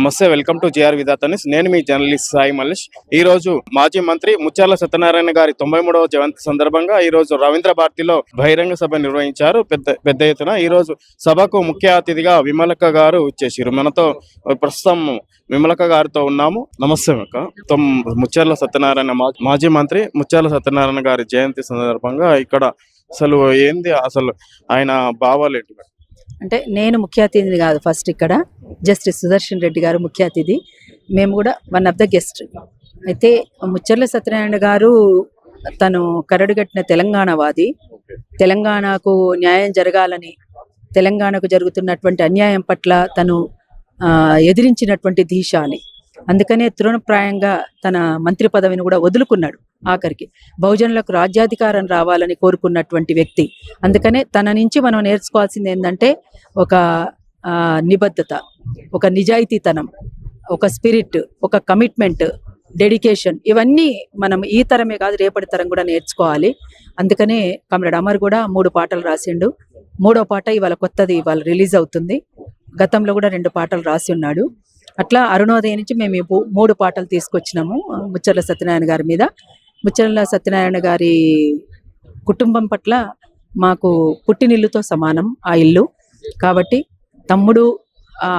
నమస్తే welcome to JR విధాతనిస్. నేను మీ journalist Sai Mallesh. ఈ రోజు మాజీ మంత్రి ముత్యాల సత్యనారాయణ గారి తొంభై మూడవ జయంతి సందర్భంగా ఈ రోజు రవీంద్ర భారతిలో బహిరంగ సభ నిర్వహించారు. పెద్ద పెద్ద ఎత్తున ఈ రోజు సభకు ముఖ్య అతిథిగా విమలక్క గారు వచ్చేసారు మనతో ప్రస్తుతం విమలక్క గారితో ఉన్నాము. నమస్తే అక్క. తొమ్ ముత్యాల సత్యనారాయణ మాజీ మంత్రి ముత్యాల సత్యనారాయణ గారి జయంతి సందర్భంగా ఇక్కడ అసలు ఏంది? అసలు ఆయన భావాలు ఏంటి? అంటే నేను ముఖ్య అతిథిని కాదు ఫస్ట్ ఇక్కడ జస్టిస్ సుదర్శన్ రెడ్డి గారు ముఖ్య అతిథి. మేము కూడా వన్ ఆఫ్ ద గెస్ట్ అయితే ముచ్చర్ల సత్యనారాయణ గారు తను కరడుగట్టిన తెలంగాణ వాది తెలంగాణకు న్యాయం జరగాలని తెలంగాణకు జరుగుతున్నటువంటి అన్యాయం పట్ల తను ఎదిరించినటువంటి దీశాలి అందుకనే తృణప్రాయంగా తన మంత్రి పదవిని కూడా వదులుకున్నాడు ఆఖరికి. బహుజనులకు రాజ్యాధికారం రావాలని కోరుకున్నటువంటి వ్యక్తి. అందుకనే తన నుంచి మనం నేర్చుకోవాల్సింది ఏంటంటే ఒక నిబద్ధత ఒక నిజాయితీతనం ఒక స్పిరిట్ ఒక కమిట్మెంట్ డెడికేషన్ ఇవన్నీ మనం ఈ తరమే కాదు రేపటి తరం కూడా నేర్చుకోవాలి. అందుకనే కమ్రేడ్ అమర్ కూడా మూడు పాటలు రాసిండు. మూడో పాట ఇవాళ కొత్తది ఇవాళ రిలీజ్ అవుతుంది. గతంలో కూడా రెండు పాటలు రాసి ఉన్నాడు. అట్లా అరుణోదయం నుంచి మేము మూడు పాటలు తీసుకొచ్చినాము ముచ్చర్ల సత్యనారాయణ గారి మీద. ముచ్చర్ల సత్యనారాయణ గారి కుటుంబం పట్ల మాకు పుట్టినిల్లుతో సమానం ఆ ఇల్లు. కాబట్టి తమ్ముడు ఆ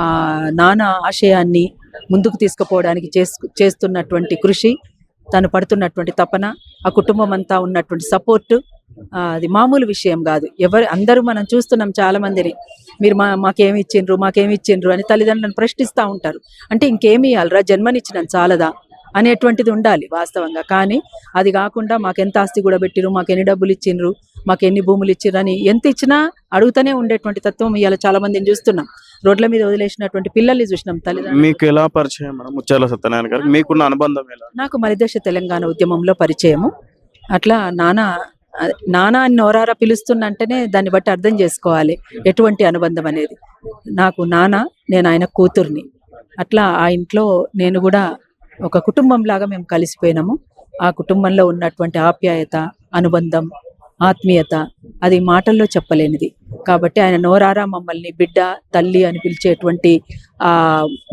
నాన్న ఆశయాన్ని ముందుకు తీసుకుపోవడానికి చేస్తున్నటువంటి కృషి తను పడుతున్నటువంటి తపన ఆ కుటుంబం అంతా ఉన్నటువంటి సపోర్ట్ అది మామూలు విషయం కాదు. ఎవరు అందరూ మనం చూస్తున్నాం చాలా మందిని మీరు మా మాకేమి ఇచ్చిండ్రు మాకేమి ఇచ్చిండ్రు అని తల్లిదండ్రులను ప్రశ్నిస్తూ ఉంటారు. అంటే ఇంకేమి ఇవ్వాలరా జన్మనిచ్చినాం చాలదా? అనేటువంటిది ఉండాలి వాస్తవంగా. కానీ అది కాకుండా మాకెంత ఆస్తి కూడా పెట్టిరు మాకు ఎన్ని డబ్బులు ఇచ్చిండ్రు మాకు ఎన్ని భూములు ఇచ్చిర్రు అని ఎంత ఇచ్చినా అడుగుతూనే ఉండేటువంటి తత్వం ఇవాళ చాలా మందిని చూస్తున్నాం. రోడ్ల మీద వదిలేసినటువంటి పిల్లల్ని చూసినాం తల్లిదండ్రులు. మీకు ఎలా పరిచయం మేడం? ముత్యాల సత్యనారాయణ గారు మీకున్న అనుబంధం ఎలా? నాకు మరిదశ తెలంగాణ ఉద్యమంలో పరిచయము. అట్లా నాన్న నానా అని నోరారా పిలుస్తున్నంటేనే దాన్ని బట్టి అర్థం చేసుకోవాలి ఎటువంటి అనుబంధం అనేది. నాకు నానా నేను ఆయన కూతుర్ని. అట్లా ఆ ఇంట్లో నేను కూడా ఒక కుటుంబం లాగా మేము కలిసిపోయినాము. ఆ కుటుంబంలో ఉన్నటువంటి ఆప్యాయత అనుబంధం ఆత్మీయత అది మాటల్లో చెప్పలేనిది. కాబట్టి ఆయన నోరారా మమ్మల్ని బిడ్డ తల్లి అని పిలిచేటువంటి ఆ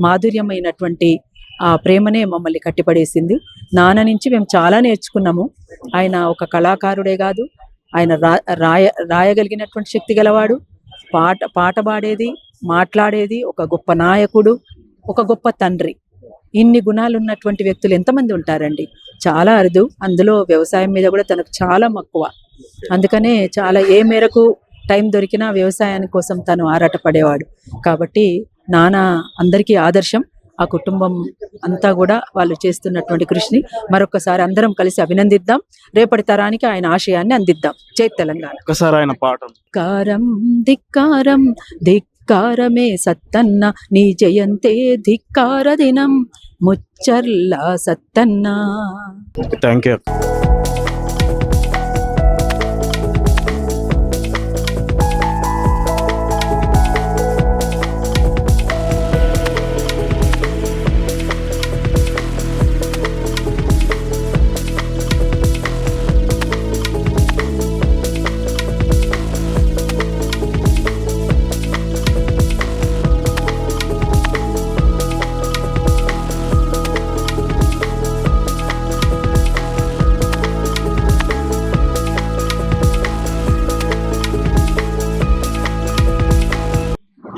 మాధుర్యమైనటువంటి ఆ ప్రేమనే మమ్మల్ని కట్టిపడేసింది. నాన్న నుంచి మేము చాలా నేర్చుకున్నాము. ఆయన ఒక కళాకారుడే కాదు. ఆయన రాయ రాయగలిగినటువంటి శక్తి గలవాడు. పాట పాట పాడేది మాట్లాడేది ఒక గొప్ప నాయకుడు ఒక గొప్ప తండ్రి. ఇన్ని గుణాలు ఉన్నటువంటి వ్యక్తులు ఎంతమంది ఉంటారండి? చాలా అరుదు. అందులో వ్యవసాయం మీద కూడా తనకు చాలా మక్కువ. అందుకనే చాలా ఏ మేరకు టైం దొరికినా వ్యవసాయాని కోసం తను ఆరాటపడేవాడు. కాబట్టి నాన్న అందరికీ ఆదర్శం. ఆ కుటుంబం అంతా కూడా వాళ్ళు చేస్తున్నటువంటి కృషిని మరొకసారి అందరం కలిసి అభినందిద్దాం. రేపటి తరానికి ఆయన ఆశయాన్ని అందిద్దాం. జై తెలంగాణ. ఒకసారి ఆయన ధిక్కారం ధిక్కారమే సత్తన్న నీ జయంతే ధిక్కార దినం ముచ్చర్ల సత్తన్న. థ్యాంక్ యూ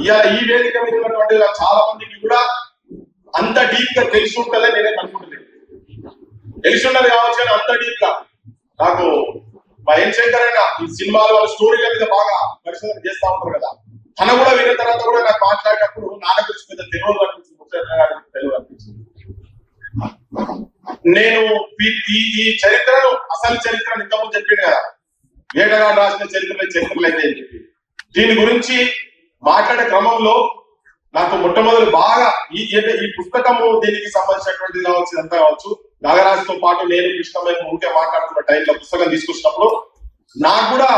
ఇవాళ ఈ వేదిక మీద ఉన్నటువంటి ఇలా చాలా మందికి కూడా అంత డీప్గా తెలిసి ఉంటుందని నేనే అనుకుంటున్నాను. తెలిసి ఉన్నది కావచ్చు కానీ అంత డీప్గా. నాకు మా ఎన్ శంకర్ అయినా ఈ సినిమాల వాళ్ళ స్టోరీల మీద బాగా పరిశోధన చేస్తా ఉంటారు కదా. తన కూడా విన్న తర్వాత కూడా నాకు మాట్లాడేటప్పుడు నాన్న గురించి పెద్ద తెలియదు అనిపించింది తెలుగు తెలియదు అనిపించింది నేను ఈ- ఈ చరిత్రను అసలు చరిత్రను ఇంతకుముందు చెప్పింది కదా. వేటగాడు రాసిన చరిత్రలే చరిత్రలు అయితే అని చెప్పి దీని గురించి మాట్లాడే క్రమంలో నాకు మొట్టమొదటి బాగా ఈ ఏదైతే ఈ పుస్తకము దీనికి సంబంధించినటువంటిది కావచ్చు ఇదంతా కావచ్చు నాగరాజుతో పాటు నేను కృష్ణమయ్య ఉంటే మాట్లాడుతున్న టైంలో పుస్తకం తీసుకొచ్చినప్పుడు నాకు కూడా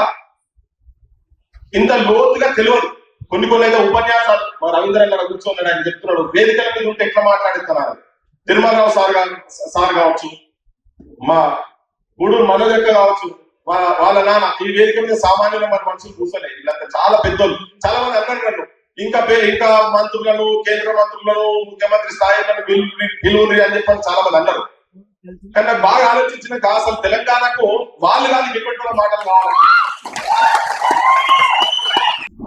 ఇంత లోతుగా తెలియదు. కొన్ని కొన్ని అయితే ఉపన్యాసాలు మా రవీంద్ర గారు కూర్చోన్నాడు ఆయన చెప్తున్నాడు వేదికల మీద ఉంటే ఎట్లా మాట్లాడుతున్నారు తిరుమలరావు సార్గా సార్ కావచ్చు మా గూడూరు మనోజ్ కావచ్చు వాళ్ళ వాళ్ళ నాన్న ఈ వేదిక మీద సామాన్యులు మన మనుషులు కూర్చొని వీళ్ళంతా చాలా పెద్దోళ్ళు. చాలా మంది అన్నారు నన్ను. ఇంకా పే- ఇంకా మంత్రులను కేంద్ర మంత్రులను ముఖ్యమంత్రి స్థాయిలను పిలువురి అని చెప్పని చాలా మంది అన్నారు. కానీ నాకు బాగా ఆలోచించిన అసలు తెలంగాణకు వాళ్ళు కానీ ఎటువంటి మాటలు కావాలి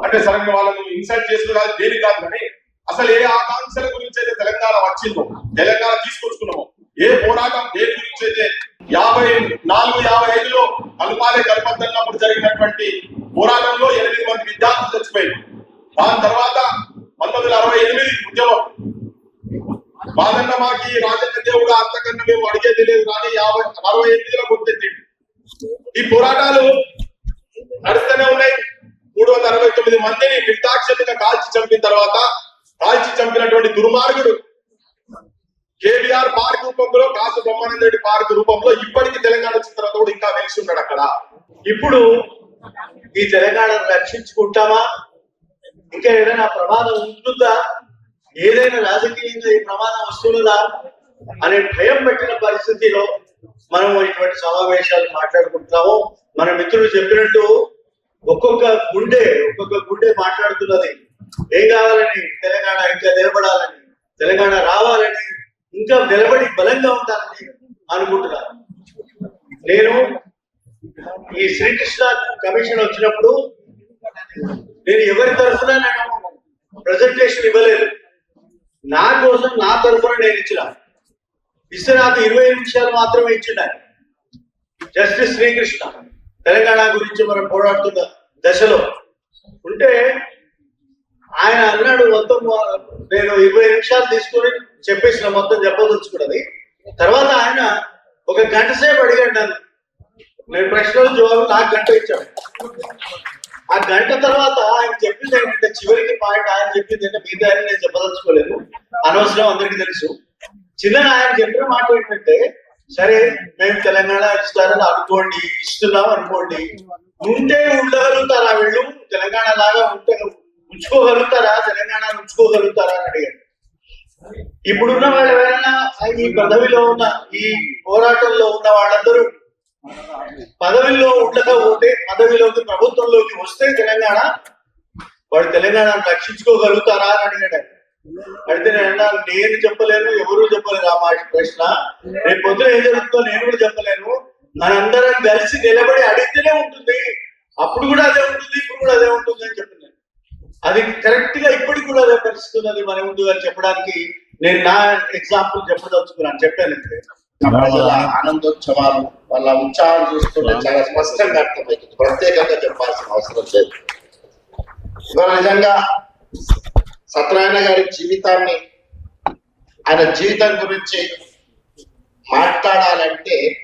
అంటే సడన్ వాళ్ళని వాళ్ళను ఇన్సల్ట్ దేని కాదు కాదు కానీ అసలు ఏ ఆకాంక్షల గురించి అయితే తెలంగాణ వచ్చిందో తెలంగాణ తీసుకొచ్చుకున్నామో ఏ పోరాటం దేని గురించి అయితే యాభై నాలుగు యాభై ఐదులో కలుపాలే కల్పద్దన్నప్పుడు జరిగినటువంటి పోరాటంలో ఎనిమిది మంది విద్యార్థులు చచ్చిపోయారు. దాని తర్వాత పంతొమ్మిది వందల అరవై ఎనిమిది ఉద్యమం. బాధన్న మాకి రాజన్న దేవుడు అంతకన్నా మేము అడిగేది లేదు కానీ యాభై అరవై ఎనిమిదిలో గుర్తెత్తిండు ఈ పోరాటాలు నడుస్తూనే ఉన్నాయి. మూడు వందల అరవై తొమ్మిది మందిని నిర్దాక్షిణ్యంగా కాల్చి చంపిన తర్వాత కాల్చి చంపినటువంటి దుర్మార్గుడు కేబిఆర్ పార్క్ రూపంలో కాసు బ్రహ్మానంద రెడ్డి పార్క్ రూపంలో ఇప్పటికీ తెలంగాణ వచ్చిన తర్వాత కూడా ఇంకా వెలిసి ఉన్నాడు అక్కడ. ఇప్పుడు ఈ తెలంగాణను రక్షించుకుంటామా? ఇంకా ఏదైనా ప్రమాదం ఉంటుందా? ఏదైనా రాజకీయంగా ఈ ప్రమాదం వస్తుందా? అనే భయం పెట్టిన పరిస్థితిలో మనం ఇటువంటి సమావేశాలు మాట్లాడుకుంటున్నాము. మన మిత్రులు చెప్పినట్టు ఒక్కొక్క గుండె ఒక్కొక్క గుండె మాట్లాడుతున్నది. ఏం కావాలని? తెలంగాణ ఇంకా నిలబడాలని. తెలంగాణ రావాలని ఇంకా నిలబడి బలంగా ఉంటానని అనుకుంటున్నాను. నేను ఈ శ్రీకృష్ణ కమిషన్ వచ్చినప్పుడు నేను ఎవరి తరఫున నేను ప్రజెంటేషన్ ఇవ్వలేదు. నా కోసం నా తరఫున నేను ఇచ్చిన. ఇస్తే నాకు ఇరవై నిమిషాలు మాత్రమే ఇచ్చిండ జస్టిస్ శ్రీకృష్ణ తెలంగాణ గురించి మనం పోరాడుతున్న దశలో ఉంటే ఆయన అన్నాడు మొత్తం నేను ఇరవై నిమిషాలు తీసుకొని చెప్పేసిన మొత్తం చెప్పదలుచుకున్నది. తర్వాత ఆయన ఒక గంట సేపు అడిగాడు నన్ను. నేను ప్రశ్నలు జవాబు నాకు గంట ఇచ్చాడు ఆ గంట తర్వాత ఆయన చెప్పింది ఏంటంటే చివరికి పాయింట్ ఆయన చెప్పింది ఏంటంటే మిగతా ఆయన నేను చెప్పదలుచుకోలేదు. అనవసరం అందరికీ తెలుసు. చిన్నగా ఆయన చెప్పిన మాట ఏంటంటే సరే మేము తెలంగాణ ఇస్తారని అనుకోండి ఇస్తున్నాం అనుకోండి. ఉంటే ఉండగలుగుతారా వీళ్ళు? తెలంగాణ లాగా ఉంటే ఉంచుకోగలుగుతారా? తెలంగాణ ఉంచుకోగలుగుతారా అని అడిగాడు. ఇప్పుడున్న వాళ్ళు ఎవరైనా ఈ పదవిలో ఉన్న ఈ పోరాటంలో ఉన్న వాళ్ళందరూ పదవిలో ఉండకపోతే పదవిలోకి ప్రభుత్వంలోకి వస్తే తెలంగాణ వాడు తెలంగాణను రక్షించుకోగలుగుతారా అని అడిగాడు ఆయన. అడిగితే నేను నేను చెప్పలేను ఎవరు చెప్పలేరు ఆ మాట ప్రశ్న. రేపు పొద్దున ఏం జరుగుతుందో నేను కూడా చెప్పలేను. మనందరం కలిసి నిలబడి అడిగితేనే ఉంటుంది. అప్పుడు కూడా అదే ఉంటుంది ఇప్పుడు కూడా అదే ఉంటుంది అని చెప్పింది అది కరెక్ట్గా ఇప్పటికి కూడా అదే పరిస్థితి ఉన్నది మన ముందు అని చెప్పడానికి. నేను నా ఎగ్జాంపుల్ చెప్పదలుచుకున్నాను చెప్పాను ఆనందోత్సవాలు వాళ్ళ ఉత్సాహం చూస్తుంటే చాలా స్పష్టంగా అర్థమవుతుంది. ప్రత్యేకంగా చెప్పాల్సిన అవసరం లేదు. ఇవాళ నిజంగా సత్యనారాయణ గారి జీవితాన్ని ఆయన జీవితం గురించి మాట్లాడాలంటే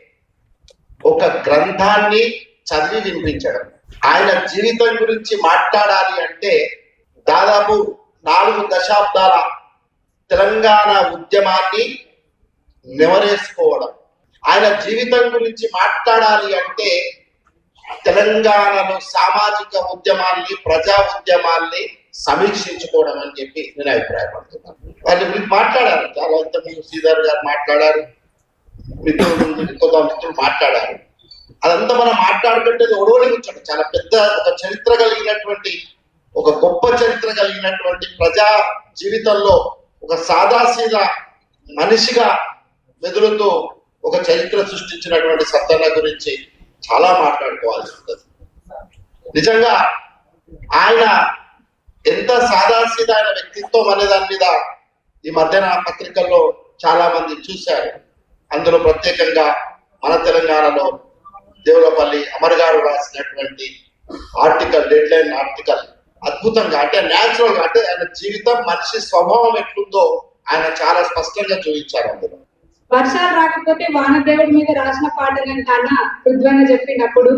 ఒక గ్రంథాన్ని చదివి వినిపించడం. ఆయన జీవితం గురించి మాట్లాడాలి అంటే దాదాపు నాలుగు దశాబ్దాల తెలంగాణ ఉద్యమాన్ని నెవరేసుకోవడం ఆయన జీవితం గురించి మాట్లాడాలి అంటే తెలంగాణలో సామాజిక ఉద్యమాన్ని ప్రజా ఉద్యమాల్ని సమీక్షించుకోవడం అని చెప్పి నేను అభిప్రాయపడుతున్నాను. వాళ్ళు మీరు మాట్లాడారు చాలా ఇంత శ్రీధర్ గారు మాట్లాడారు మిత్రులు కొంత మిత్రులు మాట్లాడారు. అదంతా మనం మాట్లాడుకుంటే ఒడవడి కూర్చోండి చాలా పెద్ద ఒక చరిత్ర కలిగినటువంటి ఒక గొప్ప చరిత్ర కలిగినటువంటి ప్రజా జీవితంలో ఒక సాదాసీదా మనిషిగా మెదులుతూ ఒక చరిత్ర సృష్టించినటువంటి సత్తన్న గురించి చాలా మాట్లాడుకోవాల్సి ఉంటుంది. నిజంగా ఆయన ఎంత సాదాసీదా ఆయన వ్యక్తిత్వం అనే దాని మీద ఈ మధ్యన పత్రికల్లో చాలా మంది చూశారు. అందులో ప్రత్యేకంగా మన తెలంగాణలో దేవులపల్లి అమర్ గారు రాసినటువంటి ఆర్టికల్ డెడ్ లైన్ ఆర్టికల్ అద్భుతంగా అంటే న్యాచురల్గా అంటే ఆయన జీవితం మనిషి స్వభావం ఎట్లుందో ఆయన చాలా స్పష్టంగా చూపించారు అందులో. వర్షాలు రాకపోతే వానదేవుడి మీద రాసిన పాటలని అన్న పృథ్వన్న చెప్పినప్పుడు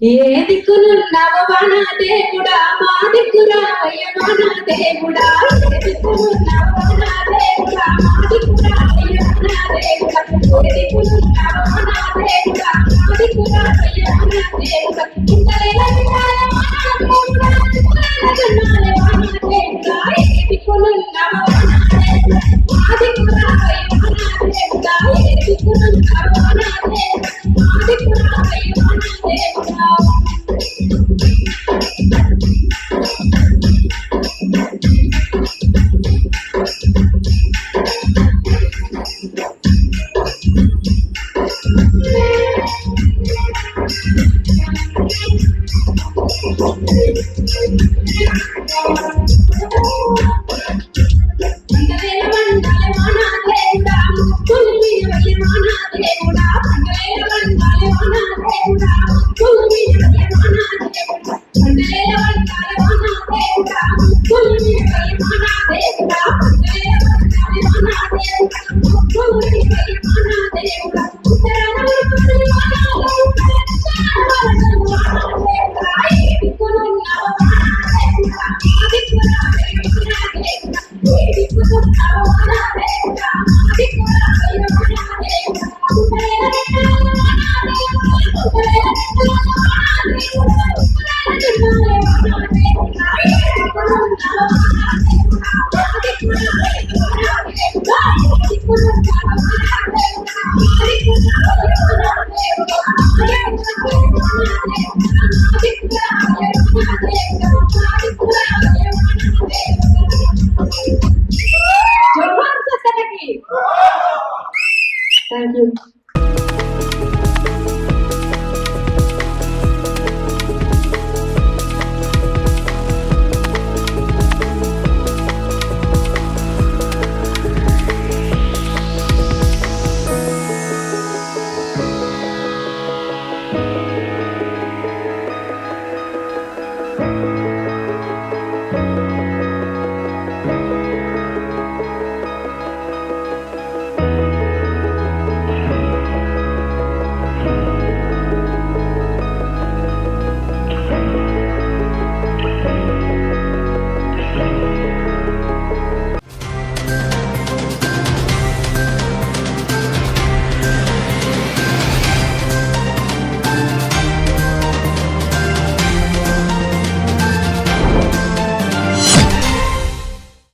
ఏ దిక్కునున్నావ వాన దేవుడా మా దిక్కురా అయ్య వాన దేవుడా ఏ దిక్కునున్నావ వాన దేవుడా మా దిక్కురా అయ్య వాన దేవుడా ఏ దిక్కునున్నావ వాన దేవుడా మా దిక్కురా అయ్య వాన దేవుడా ఇంతలేల వాన